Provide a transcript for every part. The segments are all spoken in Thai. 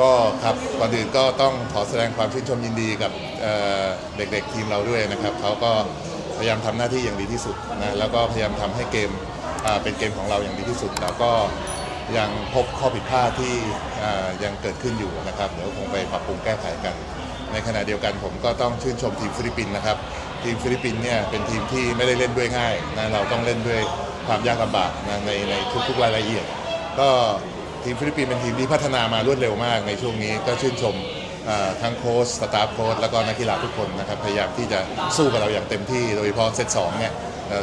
ก็ครับก่อนอื่นก็ต้องขอแสดงความชื่นชมยินดีกับเเด็กๆทีมเราด้วยนะครับเขาก็พยายามทำหน้าที่อย่างดีที่สุดนะแล้วก็พยายามทำให้เกมเป็นเกมของเราอย่างดีที่สุดแต่ก็ยังพบข้อผิดพลาดที่ยังเกิดขึ้นอยู่นะครับเดี๋ยวคงไปปรับปรุงแก้ไขกัน ในขณะเดียวกันผมก็ต้องชื่นชมทีมฟิลิปปินส์นะครับทีมฟิลิปปินส์เนี่ยเป็นทีมที่ไม่ได้เล่นด้วยง่ายนะเราต้องเล่นด้วยความยากลำบากนะในในทุกๆรายละเอียด ก็ ทีมฟิลิปปินส์เป็นทีมที่พัฒนามารวดเร็วมากในช่วงนี้ก็ชื่นชมทั้งโค้ชสตาฟโค้ชแล้วก็นักกีฬาทุกคนนะครับพยายามที่จะสู้กับเราอย่างเต็มที่โดยเฉพาะเซตสองเนี่ย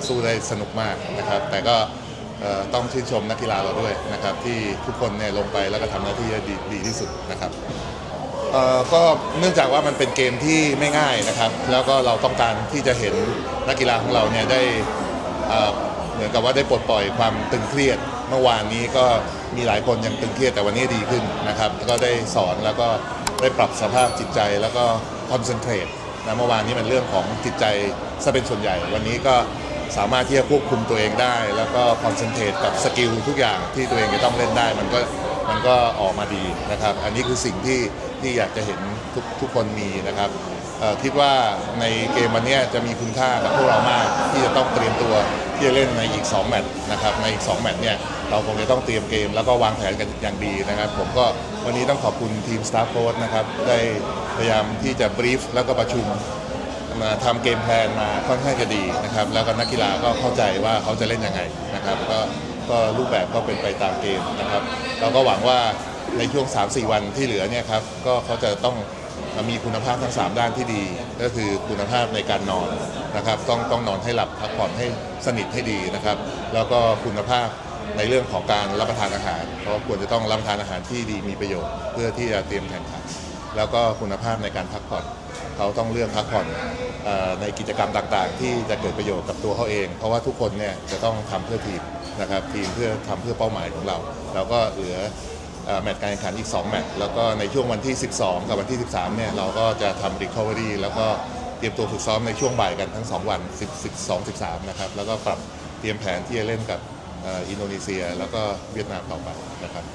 สู้ได้สนุกมากนะครับ แต่ก็ต้องชื่นชมนักกีฬาเราด้วยนะครับ ที่ทุกคนเนี่ยลงไปแล้วก็ทำหน้าที่ได้ดีดีที่สุดนะครับก็เนื่องจากว่ามันเป็นเกมที่ไม่ง่ายนะครับ แล้วก็เราต้องการที่จะเห็นนักกีฬาของเราเนี่ยได้เหมือนกับว่าได้ปลดปล่อยความตึงเครียด เมื่อวานนี้ก็มีหลายคนยังตึงเครียดแต่วันนี้ดีขึ้นนะครับแล้วก็ได้สอนแล้วก็ได้ปรับสภาพจิตใจแล้วก็คอนเซนเทรตนะเมื่อวานนี้มันเรื่องของจิตใจซะเป็นส่วนใหญ่ วันนี้ก็สามารถที่จะควบคุมตัวเองได้ แล้วก็คอนเซนเทรตกับสกิลทุกอย่างที่ตัวเองจะต้องเล่นได้ มันก็มันก็ออกมาดีนะครับ อันนี้คือสิ่งที่ที่อยากจะเห็นทุกทุกคนมีนะครับ คิดว่าในเกมวันนี้จะมีคุณค่ากับพวกเรามากที่จะต้องเตรียมตัวที่จะเล่นในอีก 2 แมตช์นะครับในอีก 2 แมตช์เนี่ยเราคงจะต้องเตรียมเกมแล้วก็วางแผนกันอย่างดีนะครับ ผมก็วันนี้ต้องขอบคุณทีมสตาฟโค้ชนะครับได้พยายามที่จะบรีฟแล้วก็ประชุมมาทำเกมแพลนมาค่อนข้างจะดีนะครับ แล้วก็นักกีฬาก็เข้าใจว่าเขาจะเล่นยังไงนะครับก็ก็รูปแบบก็เป็นไปตามเกมนะครับ เราก็หวังว่าในช่วง 3-4 วันที่เหลือเนี่ยครับก็เขาจะต้อง มีคุณภาพทั้ง 3 ด้านที่ดี ก็คือคุณภาพในการนอนนะครับ ต้องต้องนอนให้หลับพักผ่อนให้สนิทให้ดีนะครับ แล้วก็คุณภาพในเรื่องของการรับประทานอาหาร เพราะควรจะต้องรับประทานอาหารที่ดีมีประโยชน์ เพื่อที่จะเตรียมแข่งขันแล้วก็คุณภาพในการพักผ่อนเขาต้องเลือกพักผ่อนในกิจกรรมต่างๆ ที่จะเกิดประโยชน์กับตัวเขาเอง เพราะว่าทุกคนเนี่ยจะต้องทำเพื่อทีมนะครับทีมเพื่อทำเพื่อเป้าหมายของเรา เราก็เหลือ แมตช์การแข่งขันอีก 2 แมตช์แล้วก็ในช่วงวันที่ 12 กับวันที่ 13 เนี่ย เราก็จะทำ recovery แล้วก็เตรียมตัวฝึกซ้อมในช่วงบ่ายกันทั้ง 2 วัน 12 13 นะครับ แล้วก็ปรับเตรียมแผนที่จะเล่นกับอินโดนีเซีย แล้วก็เวียดนามต่อไปนะครับ